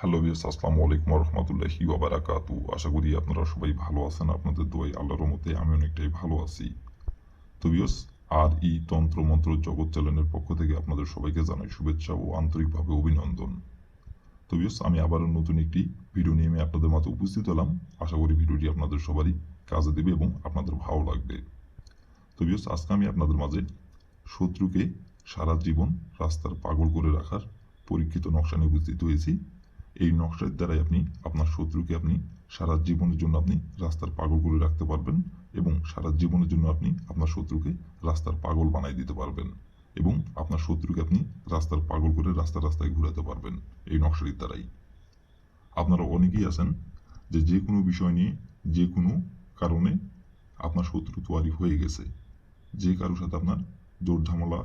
Hello বিয়াস আসসালামু আলাইকুম রহমতুল্লাহি ওবারাকাতু আশা করি আপনারা সবাই ভালো আছেন, আপনাদের দোয়াই আল্লাহর মতে আমি অনেকটাই ভালো আছি। তো বিয়াস আর ই তন্ত্র মন্ত্র জগৎ চ্যানেলের পক্ষ থেকে আপনাদের সবাইকে জানাই শুভেচ্ছা ও আন্তরিকভাবে অভিনন্দন। তো বিয়াস আমি আবারও নতুন একটি ভিডিও নিয়ে আমি আপনাদের মাঝে উপস্থিত হলাম। আশা করি ভিডিওটি আপনাদের সবারই কাজে দেবে এবং আপনাদের ভালো লাগবে। তো বিয়াস আজকে আমি আপনাদের মাঝে শত্রুকে সারা জীবন রাস্তার পাগল করে রাখার পরীক্ষিত নকশা নিয়ে উপস্থিত হয়েছি। এই নকশার দ্বারাই আপনি, আপনার শত্রুকে আপনি সারা জীবনের জন্য আপনি রাস্তার পাগল করে রাখতে পারবেন এবং সারা জীবনের জন্য আপনি আপনার শত্রুকে রাস্তার পাগল বানাই দিতে পারবেন এবং আপনার শত্রুকে আপনি রাস্তার পাগল করে রাস্তা রাস্তায় ঘুরাতে পারবেন এই নকশাটির দ্বারাই। আপনারা অনেকেই আছেন যে যে কোনো বিষয় নিয়ে যে কোনো কারণে আপনার শত্রু তোয়ারি হয়ে গেছে। যে কারোর সাথে আপনার জোর ঝামেলা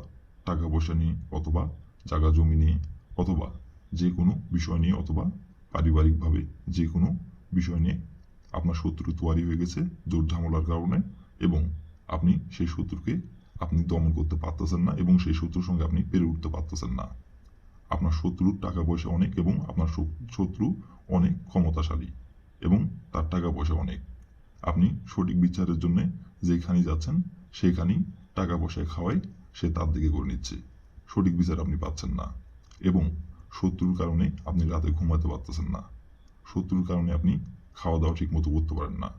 টাকা পয়সা নিয়ে অথবা জায়গা জমি নিয়ে অথবা যে কোনো বিষয় নিয়ে অথবা পারিবারিকভাবে যে কোনো বিষয় নিয়ে আপনার শত্রু তোয়ারি হয়ে গেছে জোর ঝামেলার কারণে এবং আপনি সেই শত্রুকে আপনি দমন করতে পারতেছেন না এবং সেই শত্রুর সঙ্গে আপনি পেরে উঠতে পারতেছেন না। আপনার শত্রুর টাকা পয়সা অনেক এবং আপনার শত্রু অনেক ক্ষমতাশালী এবং তার টাকা পয়সা অনেক। আপনি সঠিক বিচারের জন্য যেখানে যাচ্ছেন, সেখানেই টাকা পয়সা খাওয়াই সে তার দিকে করে নিচ্ছে। সঠিক বিচার আপনি পাচ্ছেন না এবং শত্রুর কারণে আপনি রাতে ঘুমাতে পারতেছেন না। শত্রুর কারণে আপনি খাওয়া দাওয়া ঠিক মতো করতে পারেন না।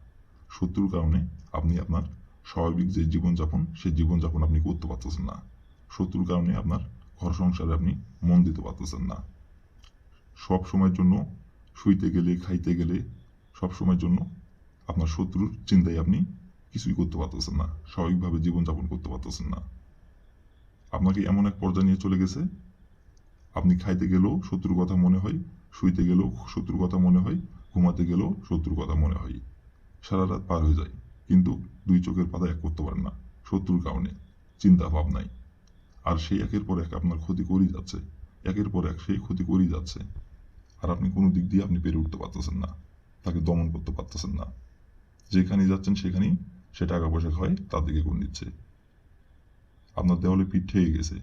শত্রুর কারণে আপনি আপনার স্বাভাবিক যে জীবনযাপন সেই জীবনযাপন আপনি করতে পারতেছেন না। শত্রুর কারণে আপনার ঘর সংসারে আপনি মন দিতে পারতেছেন না। সব সময়ের জন্য শুইতে গেলে, খাইতে গেলে সব সময়ের জন্য আপনার শত্রুর চিন্তায় আপনি কিছুই করতে পারতেছেন না। স্বাভাবিকভাবে জীবনযাপন করতে পারতেছেন না। আপনাকে এমন এক পর্যায়ে নিয়ে চলে গেছে আপনি খাইতে গেলেও শত্রুর কথা মনে হয়, শুইতে গেলেও শত্রুর কথা মনে হয়, ঘুমাতে গেলেও শত্রুর কথা মনে হয়। সারা রাত পার হয়ে যায়, কিন্তু দুই চোখের পাতা এক করতে পারেন না, শত্রুর কারণে। চিন্তা ভাবনায় আর সেই একের পর এক আপনার ক্ষতি করেই যাচ্ছে, একের পর এক সেই ক্ষতি করেই যাচ্ছে। আর আপনি কোনো দিক দিয়ে আপনি পেরে উঠতে পারতেছেন না, তাকে দমন করতে পারতেছেন না। যেখানে যাচ্ছেন সেখানেই সে টাকা পয়সা খায় তার দিকে করে নিচ্ছে আপনার দেওয়ালে পিঠ ঠেয়ে গেছে,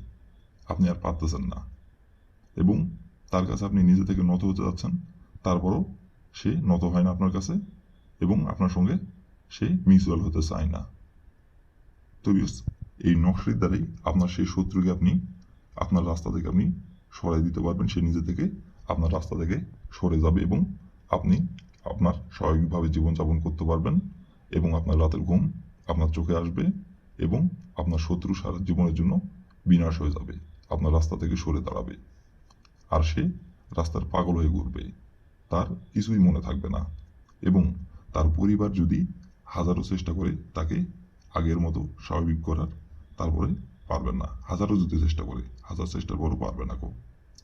আপনি আর পারতেছেন না। এবং তার কাছে আপনি নিজে থেকে নত হতে যাচ্ছেন, তারপরও সে নত হয় না আপনার কাছে এবং আপনার সঙ্গে সে মিউচুয়াল হতে চায় না। তো এই নকশির দ্বারাই আপনার সেই শত্রুকে আপনি আপনার রাস্তা থেকে আপনি সরাই দিতে পারবেন, সে নিজে থেকে আপনার রাস্তা থেকে সরে যাবে এবং আপনি আপনার স্বাভাবিকভাবে জীবনযাপন করতে পারবেন এবং আপনার রাতের ঘুম আপনার চোখে আসবে এবং আপনার শত্রু সারা জীবনের জন্য বিনাশ হয়ে যাবে, আপনার রাস্তা থেকে সরে দাঁড়াবে। আর সে রাস্তার পাগল হয়ে ঘুরবে। তার কিছুই মনে থাকবে না এবং তার পরিবার যদি হাজারো চেষ্টা করে তাকে আগের মতো স্বাভাবিক করার তারপরে পারবেন না। হাজারো যদি চেষ্টা করে হাজার চেষ্টার পরও পারবে না কো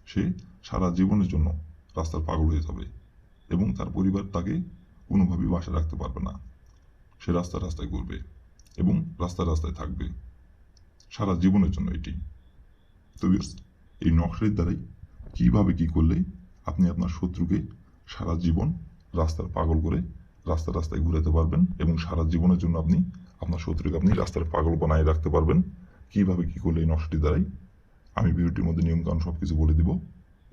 সে সারা জীবনের জন্য রাস্তার পাগল হয়ে যাবে এবং তার পরিবার তাকে কোনোভাবেই বাসা রাখতে পারবে না। সে রাস্তা রাস্তায় ঘুরবে এবং রাস্তায় রাস্তায় থাকবে। সারা জীবনের জন্য এটি। তো বিয়ার্স, এই নকশার দ্বারাই কীভাবে কি করলে আপনি আপনার শত্রুকে সারা জীবন রাস্তার পাগল করে রাস্তা রাস্তায় ঘুরাতে পারবেন এবং সারা জীবনের জন্য আপনি আপনার শত্রুকে আপনি রাস্তার পাগল বানায় রাখতে পারবেন? কীভাবে কি করলে এই নকশাটি দ্বারাই? আমি ভিডিওটির মধ্যে নিয়মকানুন সব কিছু বলে দিব।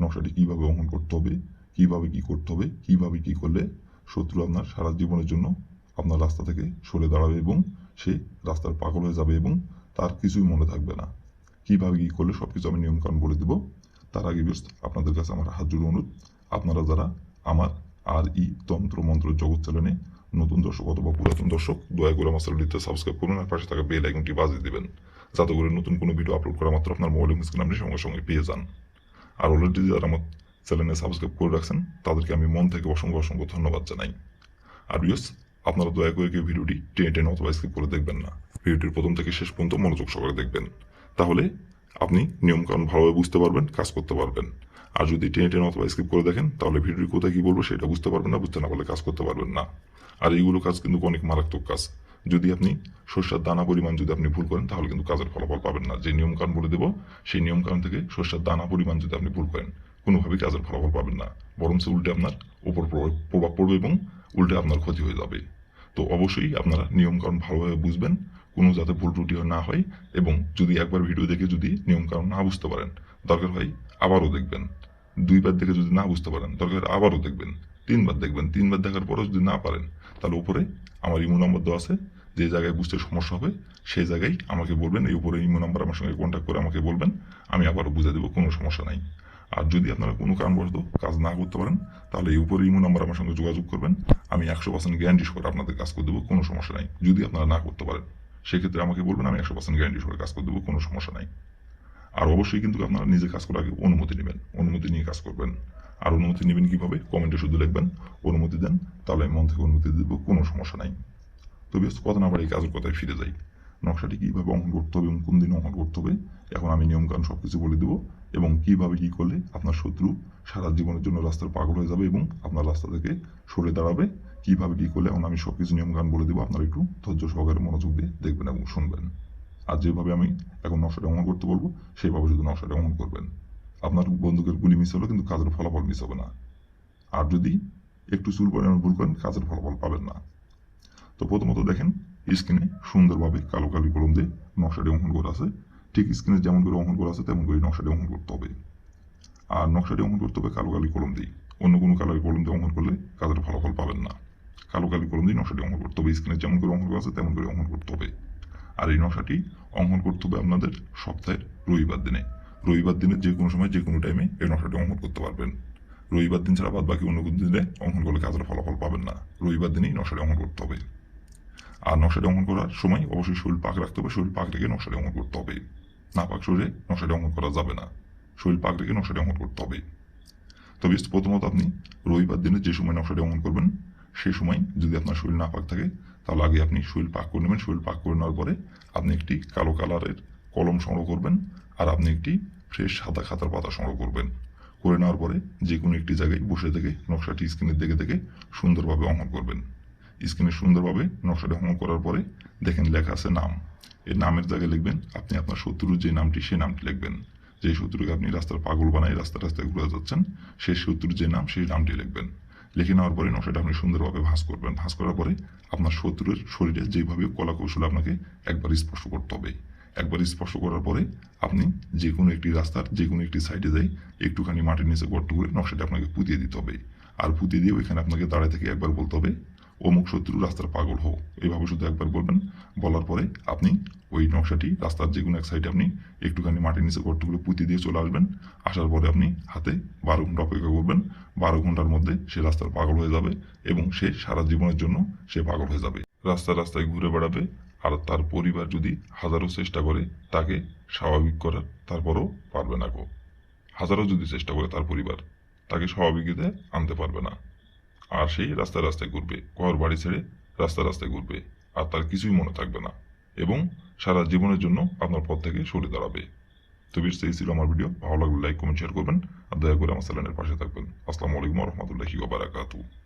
নকশাটি কীভাবে অঙ্কন করতে হবে, কীভাবে কি করতে হবে, কীভাবে কি করলে শত্রু আপনার সারা জীবনের জন্য আপনার রাস্তা থেকে সরে দাঁড়াবে এবং সে রাস্তার পাগল হয়ে যাবে এবং তার কিছুই মনে থাকবে না। কীভাবে কি করলে সব কিছু আমি নিয়মকানুন বলে দিব। তার আগে ব্যস্ত, আপনাদের কাছে আমার হাত জুড়ে অনুরোধ। আপনারা যারা আমার আর ই তন্ত্র মন্ত্র জগৎ চ্যানেলে নতুন দর্শক অথবা পুরাতন দর্শক, দয়া করে আমার চ্যানেলটিতে সাবস্ক্রাইব করুন আর পাশে থাকা বেল আইকনটি বাজিয়ে দেবেন, যাতে করে নতুন কোনো ভিডিও আপলোড করা মাত্র আপনার মোবাইল স্ক্রিন আপনি সঙ্গে সঙ্গে পেয়ে যান। আর অলরেডি যারা আমার চ্যানেলে সাবস্ক্রাইব করে রাখছেন, তাদেরকে আমি মন থেকে অসংখ্য অসংখ্য ধন্যবাদ জানাই। আর বিয়স আপনারা দয়া করে কেউ ভিডিওটি টেনে টেনে অথবা স্কিপ করে দেখবেন না। ভিডিওটির প্রথম থেকে শেষ পর্যন্ত মনোযোগ সহকারে দেখবেন। তাহলে আপনি নিয়মকানুন ভালোভাবে বুঝতে পারবেন, কাজ করতে পারবেন। আর যদি টেনে টেনে অথবা স্কিপ করে দেখেন, তাহলে ভিডিওটি কোথায় কি বলব সেটা বুঝতে পারবেন না, বুঝতে না পারলে কাজ করতে পারবেন না। আর এইগুলো কাজ কিন্তু অনেক মারাত্মক কাজ। যদি আপনি শস্যের দানা পরিমাণ যদি আপনি ভুল করেন, তাহলে কিন্তু কাজের ফলাফল পাবেন না। যে নিয়মকানুন বলে দেবো, সেই নিয়মকানুন থেকে শস্যের দানা পরিমাণ যদি আপনি ভুল করেন, কোনোভাবেই কাজের ফলাফল পাবেন না। বরঞ্চ উল্টে আপনার প্রভাব প্রভাব পড়বে এবং উল্টে আপনার ক্ষতি হয়ে যাবে। তো অবশ্যই আপনারা নিয়মকানুন ভালোভাবে বুঝবেন কোনো যাতে ভুল ত্রুটি না হয় এবং যদি একবার ভিডিও দেখে যদি নিয়মকানুন না বুঝতে পারেন, দরকার হয় আবারও দেখবেন। দুইবার দেখে যদি না বুঝতে পারেন, দরকার আবারও দেখবেন। তিনবার দেখবেন। তিনবার দেখার পরও যদি না পারেন, তাহলে উপরে আমার ইমো নম্বর দেওয়া আছে। যে জায়গায় বুঝতে সমস্যা হবে, সেই জায়গায় আমাকে বলবেন, এই উপরে ইমো নাম্বার আমার সঙ্গে কন্ট্যাক্ট করে আমাকে বলবেন, আমি আবারও বুঝে দেবো, কোনো সমস্যা নাই। আর যদি আপনারা কোনো কারণবশত কাজ না করতে পারেন, তাহলে এই উপরে ইমো নাম্বার আমার সঙ্গে যোগাযোগ করবেন, আমি একশো পার্সেন্ট গ্যারান্টি করে আপনাদের কাজ করে দেবো, কোনো সমস্যা নাই। যদি আপনারা না করতে পারেন। সেক্ষেত্রে আমাকে বলবেন, আমি একশো পার্সেন্ট গ্যারান্টি করে কাজ করে দেবো, কোনো সমস্যা নাই। আর অবশ্যই কিন্তু আপনারা নিজে কাজ করার আগে অনুমতি নেবেন, অনুমতি নিয়ে কাজ করবেন। আর অনুমতি নেবেন কীভাবে? কমেন্টে শুধু লিখবেন, অনুমতি দেন, তাহলে আমি মন থেকে অনুমতি দেবো, কোনো সমস্যা নাই। তো বেশ কথা না বাড়ি কাজের কথায় ফিরে যাই। নকশাটি কীভাবে অঙ্কন করতে হবে এবং কোন দিন অঙ্কন করতে হবে, এখন আমি নিয়মকানুন সব কিছু বলে দেবো এবং কীভাবে কি করলে আপনার শত্রু সারা জীবনের জন্য রাস্তার পাগল হয়ে যাবে এবং আপনার রাস্তা থেকে সরে দাঁড়াবে। কীভাবে কি করলে, এখন আমি সব কিছু নিয়মকানুন বলে দেবো আপনারা একটু ধৈর্য সহকারে মনোযোগ দিয়ে দেখবেন এবং শুনবেন। আর যেভাবে আমি এখন নকশাটা অঙ্কন করতে বলব, সেইভাবে শুধু নকশাটা অঙ্কন করবেন। আপনার বন্দুকের গুলি মিস হলো, কিন্তু কাজের ফলাফল মিস হবে না। আর যদি একটু চুল পরিমাণ ভুল করেন, কাজের ফলাফল পাবেন না। তো প্রথমত দেখেন স্ক্রিনে সুন্দরভাবে কালো কালি কলম দিয়ে নকশাটি অঙ্কন করা আছে। ঠিক স্ক্রিনে যেমন করে অঙ্কন করা আছে, তেমন করে নকশাটি অঙ্কন করতে হবে। আর নকশাটি অঙ্কন করতে হবে কালো কালি কলম দিয়ে। অন্য কোনো কালার কলম দিয়ে অঙ্কন করলে কাজের ফলাফল পাবেন না। কালো কালি কলম দিয়ে নকশাটি অঙ্কন করতে হবে স্ক্রিনে যেমন করে অঙ্কন করা আছে, তেমন করে অঙ্কন করতে হবে। আর এই নকশাটি অঙ্কন করতে হবে আপনাদের সপ্তাহের রবিবার দিনে। রবিবার দিনে যে কোনো সময়, যে কোনো টাইমে এই নকশাটি অঙ্কন করতে পারবেন। রবিবার দিন ছাড়া বাদ বাকি অন্য কোনো দিনে অঙ্কন করলে কাজের ফলাফল পাবেন না। রবিবার দিনেই নকশাটি অঙ্কন করতে হবে। আর নকশাটি অঙ্কন করার সময় অবশ্যই শরীর পাক রাখতে হবে, শরীর পাক রেখে নকশাটি অঙ্কন করতে হবে। না পাক শরীরে নকশাটি অঙ্কন করা যাবে না। শরীর পাক রেখে নকশাটি অঙ্কন করতে হবে। তবে প্রথমত আপনি রবিবার দিনে যে সময় নকশাটি অঙ্কন করবেন সেই সময় যদি আপনার শরীর না পাক থাকে, তাহলে আগে আপনি শরীর পাক করে নেবেন। শরীর পাক করে নেওয়ার পরে আপনি একটি কালো কালারের কলম সংগ্রহ করবেন আর আপনি একটি ফ্রেশ সাদা খাতার পাতা সংগ্রহ করবেন। করে নেওয়ার পরে যে কোনো একটি জায়গায় বসে থেকে নকশাটি স্ক্রিনের দিকে থেকে সুন্দরভাবে অঙ্কন করবেন। স্ক্রিনে সুন্দরভাবে নকশাটি অঙ্কন করার পরে দেখেন লেখা আছে নাম। এই নামের জায়গায় লিখবেন, আপনি আপনার শত্রুর যে নামটি সেই নামটি লিখবেন। যে শত্রুকে আপনি রাস্তার পাগল বানাই রাস্তা রাস্তায় ঘুরে যাচ্ছেন, সেই শত্রুর যে নাম সেই নামটি লিখবেন। লিখে নেওয়ার পরে নকশাটা আপনি সুন্দরভাবে ভাঁজ করবেন। ভাঁজ করার পরে আপনার শত্রুর শরীরে যেভাবে কলা কৌশল আপনাকে একবার স্পর্শ করতে হবে। একবার স্পর্শ করার পরে আপনি যে কোনো একটি রাস্তার যে কোনো একটি সাইডে যাই একটুখানি মাটির নিচে গর্ত করে নকশাটা আপনাকে পুঁতিয়ে দিতে হবে। আর পুঁতিয়ে দিয়ে ওইখানে আপনাকে দাঁড়ায় থেকে একবার বলতে হবে অমুক শত্রু রাস্তার পাগল হোক এইভাবে শুধু একবার বলবেন, বলার পরে আপনি ওই নকশাটি রাস্তার যে কোনো এক সাইডে আপনি একটুখানি মাটির নিচে গর্তগুলো পুঁতে দিয়ে চলে আসবেন। আসার পরে আপনি হাতে বারো ঘণ্টা অপেক্ষা করবেন। বারো ঘণ্টার মধ্যে সে রাস্তার পাগল হয়ে যাবে এবং সে সারা জীবনের জন্য সে পাগল হয়ে যাবে। রাস্তা রাস্তায় ঘুরে বেড়াবে আর তার পরিবার যদি হাজারো চেষ্টা করে তাকে স্বাভাবিক করার, তারপরও পারবে না গো। হাজারো যদি চেষ্টা করে তার পরিবার, তাকে স্বাভাবিকতে আনতে পারবে না। আর সেই রাস্তায় রাস্তায় ঘুরবে ঘর বাড়ি ছেড়ে রাস্তায় রাস্তায় ঘুরবে, আর তার কিছুই মনে থাকবে না এবং সারা জীবনের জন্য আপনার পথ থেকে সরে দাঁড়াবে। তো বেশ, এই ছিল আমার ভিডিও। ভালো লাগলে লাইক কমেন্ট শেয়ার করবেন। আর দয়া করে আমার চ্যানেলের পাশে থাকবেন। আসসালামু আলাইকুম রহমতুল্লাহি